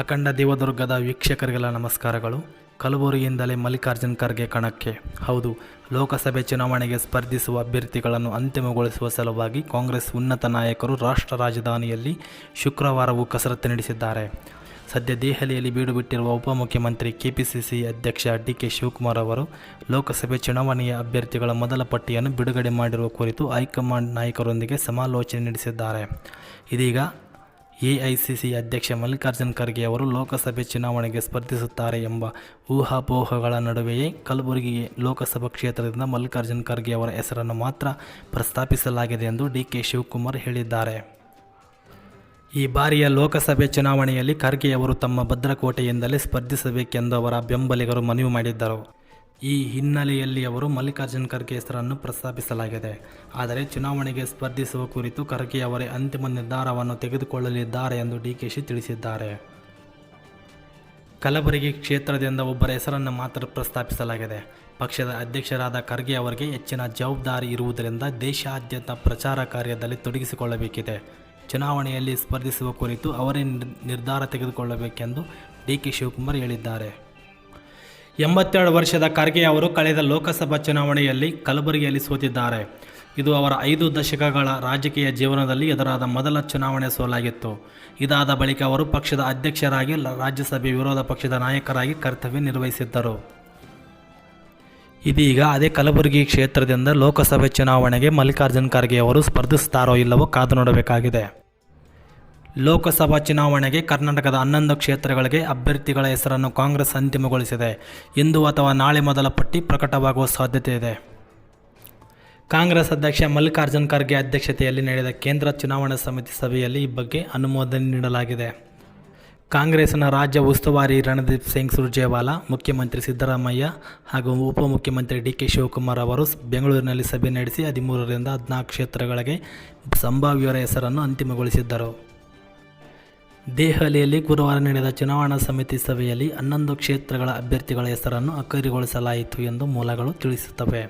ಅಖಂಡ ದೇವದುರ್ಗದ ವೀಕ್ಷಕರಿಗೆಲ್ಲ ನಮಸ್ಕಾರಗಳು. ಕಲಬುರಗಿಯಿಂದಲೇ ಮಲ್ಲಿಕಾರ್ಜುನ್ ಖರ್ಗೆ ಕಣಕ್ಕೆ. ಹೌದು, ಲೋಕಸಭೆ ಚುನಾವಣೆಗೆ ಸ್ಪರ್ಧಿಸುವ ಅಭ್ಯರ್ಥಿಗಳನ್ನು ಅಂತಿಮಗೊಳಿಸುವ ಸಲುವಾಗಿ ಕಾಂಗ್ರೆಸ್ ಉನ್ನತ ನಾಯಕರು ರಾಷ್ಟ್ರ ರಾಜಧಾನಿಯಲ್ಲಿ ಶುಕ್ರವಾರವೂ ಕಸರತ್ತು ನಡೆಸಿದ್ದಾರೆ. ಸದ್ಯ ದೆಹಲಿಯಲ್ಲಿ ಬೀಡು ಬಿಟ್ಟಿರುವ ಉಪಮುಖ್ಯಮಂತ್ರಿ ಕೆಪಿಸಿಸಿ ಅಧ್ಯಕ್ಷ ಡಿ ಕೆ ಶಿವಕುಮಾರ್ ಅವರು ಲೋಕಸಭೆ ಚುನಾವಣೆಯ ಅಭ್ಯರ್ಥಿಗಳ ಮೊದಲ ಪಟ್ಟಿಯನ್ನು ಬಿಡುಗಡೆ ಮಾಡಿರುವ ಕುರಿತು ಹೈಕಮಾಂಡ್ ನಾಯಕರೊಂದಿಗೆ ಸಮಾಲೋಚನೆ ನಡೆಸಿದ್ದಾರೆ. ಇದೀಗ ಎಐಸಿಸಿ ಅಧ್ಯಕ್ಷ ಮಲ್ಲಿಕಾರ್ಜುನ್ ಖರ್ಗೆ ಅವರು ಲೋಕಸಭೆ ಚುನಾವಣೆಗೆ ಸ್ಪರ್ಧಿಸುತ್ತಾರೆ ಎಂಬ ಊಹಾಪೋಹಗಳ ನಡುವೆಯೇ ಕಲಬುರಗಿ ಲೋಕಸಭಾ ಕ್ಷೇತ್ರದಿಂದ ಮಲ್ಲಿಕಾರ್ಜುನ್ ಖರ್ಗೆ ಅವರ ಹೆಸರನ್ನು ಮಾತ್ರ ಪ್ರಸ್ತಾಪಿಸಲಾಗಿದೆ ಎಂದು ಡಿ ಕೆ ಶಿವಕುಮಾರ್ ಹೇಳಿದ್ದಾರೆ. ಈ ಬಾರಿಯ ಲೋಕಸಭೆ ಚುನಾವಣೆಯಲ್ಲಿ ಖರ್ಗೆಯವರು ತಮ್ಮ ಭದ್ರಕೋಟೆಯಿಂದಲೇ ಸ್ಪರ್ಧಿಸಬೇಕೆಂದು ಅವರ ಬೆಂಬಲಿಗರು ಮನವಿ ಮಾಡಿದ್ದರು. ಈ ಹಿನ್ನೆಲೆಯಲ್ಲಿ ಅವರು ಮಲ್ಲಿಕಾರ್ಜುನ್ ಖರ್ಗೆ ಹೆಸರನ್ನು ಪ್ರಸ್ತಾಪಿಸಲಾಗಿದೆ. ಆದರೆ ಚುನಾವಣೆಗೆ ಸ್ಪರ್ಧಿಸುವ ಕುರಿತು ಖರ್ಗೆ ಅವರೇ ಅಂತಿಮ ನಿರ್ಧಾರವನ್ನು ತೆಗೆದುಕೊಳ್ಳಲಿದ್ದಾರೆ ಎಂದು ಡಿಕೆಶಿ ತಿಳಿಸಿದ್ದಾರೆ. ಕಲಬುರಗಿ ಕ್ಷೇತ್ರದಿಂದ ಒಬ್ಬರ ಹೆಸರನ್ನು ಮಾತ್ರ ಪ್ರಸ್ತಾಪಿಸಲಾಗಿದೆ. ಪಕ್ಷದ ಅಧ್ಯಕ್ಷರಾದ ಖರ್ಗೆ ಅವರಿಗೆ ಹೆಚ್ಚಿನ ಜವಾಬ್ದಾರಿ ಇರುವುದರಿಂದ ದೇಶಾದ್ಯಂತ ಪ್ರಚಾರ ಕಾರ್ಯದಲ್ಲಿ ತೊಡಗಿಸಿಕೊಳ್ಳಬೇಕಿದೆ. ಚುನಾವಣೆಯಲ್ಲಿ ಸ್ಪರ್ಧಿಸುವ ಕುರಿತು ಅವರೇ ನಿರ್- ನಿರ್ಧಾರ ತೆಗೆದುಕೊಳ್ಳಬೇಕೆಂದು ಡಿ ಕೆ ಶಿವಕುಮಾರ್ ಹೇಳಿದ್ದಾರೆ. ಎಂಬತ್ತೆರಡು ವರ್ಷದ ಖರ್ಗೆ ಅವರು ಕಳೆದ ಲೋಕಸಭಾ ಚುನಾವಣೆಯಲ್ಲಿ ಕಲಬುರಗಿಯಲ್ಲಿ ಸೋತಿದ್ದಾರೆ. ಇದು ಅವರ ಐದು ದಶಕಗಳ ರಾಜಕೀಯ ಜೀವನದಲ್ಲಿ ಎದುರಾದ ಮೊದಲ ಚುನಾವಣೆ ಸೋಲಾಗಿತ್ತು. ಇದಾದ ಬಳಿಕ ಅವರು ಪಕ್ಷದ ಅಧ್ಯಕ್ಷರಾಗಿ ರಾಜ್ಯಸಭೆ ವಿರೋಧ ಪಕ್ಷದ ನಾಯಕರಾಗಿ ಕರ್ತವ್ಯ ನಿರ್ವಹಿಸಿದ್ದರು. ಇದೀಗ ಅದೇ ಕಲಬುರಗಿ ಕ್ಷೇತ್ರದಿಂದ ಲೋಕಸಭೆ ಚುನಾವಣೆಗೆ ಮಲ್ಲಿಕಾರ್ಜುನ್ ಖರ್ಗೆ ಅವರು ಸ್ಪರ್ಧಿಸುತ್ತಾರೋ ಇಲ್ಲವೋ ಕಾದು ನೋಡಬೇಕಾಗಿದೆ. ಲೋಕಸಭಾ ಚುನಾವಣೆಗೆ ಕರ್ನಾಟಕದ ಹನ್ನೊಂದು ಕ್ಷೇತ್ರಗಳಿಗೆ ಅಭ್ಯರ್ಥಿಗಳ ಹೆಸರನ್ನು ಕಾಂಗ್ರೆಸ್ ಅಂತಿಮಗೊಳಿಸಿದೆ ಇಂದು ಅಥವಾ ನಾಳೆ ಮೊದಲ ಪಟ್ಟಿ ಪ್ರಕಟವಾಗುವ ಸಾಧ್ಯತೆ ಇದೆ. ಕಾಂಗ್ರೆಸ್ ಅಧ್ಯಕ್ಷ ಮಲ್ಲಿಕಾರ್ಜುನ್ ಖರ್ಗೆ ಅಧ್ಯಕ್ಷತೆಯಲ್ಲಿ ನಡೆದ ಕೇಂದ್ರ ಚುನಾವಣಾ ಸಮಿತಿ ಸಭೆಯಲ್ಲಿ ಈ ಬಗ್ಗೆ ಅನುಮೋದನೆ ನೀಡಲಾಗಿದೆ. ಕಾಂಗ್ರೆಸ್ನ ರಾಜ್ಯ ಉಸ್ತುವಾರಿ ರಣದೀಪ್ ಸಿಂಗ್ ಸುರ್ಜೇವಾಲಾ, ಮುಖ್ಯಮಂತ್ರಿ ಸಿದ್ದರಾಮಯ್ಯ ಹಾಗೂ ಉಪಮುಖ್ಯಮಂತ್ರಿ ಡಿ ಕೆ ಶಿವಕುಮಾರ್ ಅವರು ಬೆಂಗಳೂರಿನಲ್ಲಿ ಸಭೆ ನಡೆಸಿ ಹದಿಮೂರರಿಂದ ಹದಿನಾಲ್ಕು ಕ್ಷೇತ್ರಗಳಿಗೆ ಸಂಭಾವ್ಯರ ಹೆಸರನ್ನು ಅಂತಿಮಗೊಳಿಸಿದ್ದರು. ದೆಹಲಿಯಲ್ಲಿ ಗುರುವಾರ ನಡೆದ ಚುನಾವಣಾ ಸಮಿತಿ ಸಭೆಯಲ್ಲಿ ಹನ್ನೊಂದು ಕ್ಷೇತ್ರಗಳ ಅಭ್ಯರ್ಥಿಗಳ ಹೆಸರನ್ನು ಅಖೈರುಗೊಳಿಸಲಾಯಿತು ಎಂದು ಮೂಲಗಳು ತಿಳಿಸುತ್ತವೆ.